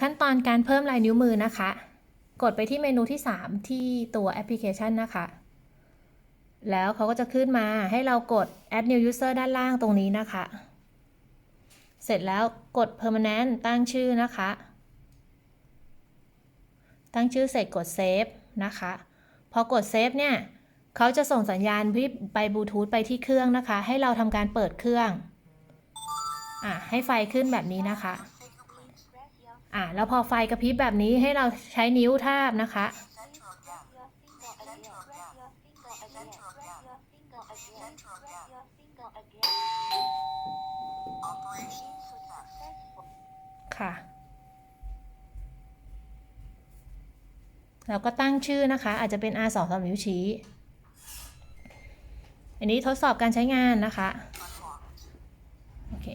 ขั้นตอนการเพิ่มลายนิ้วมือนะคะ กดไปที่เมนูที่ 3 ที่ตัวแอปพลิเคชันนะคะ แล้วเขาก็จะขึ้นมาให้เรากด add new user ด้านล่างตรงนี้นะคะ เสร็จแล้วกด permanent ตั้งชื่อนะคะ ตั้งชื่อเสร็จกด save นะคะ พอกด save เนี่ยเขาจะส่งสัญญาณไปบลูทูธไปที่เครื่องนะคะ ให้เราทำการเปิดเครื่องอะให้ไฟขึ้นแบบนี้นะคะ อะแล้วพอไฟกระพริบแบบนี้ให้เราใช้นิ้วทาบนะคะ ค่ะ เราก็ตั้งชื่อนะคะ อาจจะเป็น R 2 3นิ้วชี้ อันนี้ทดสอบการใช้งานนะคะ โอเค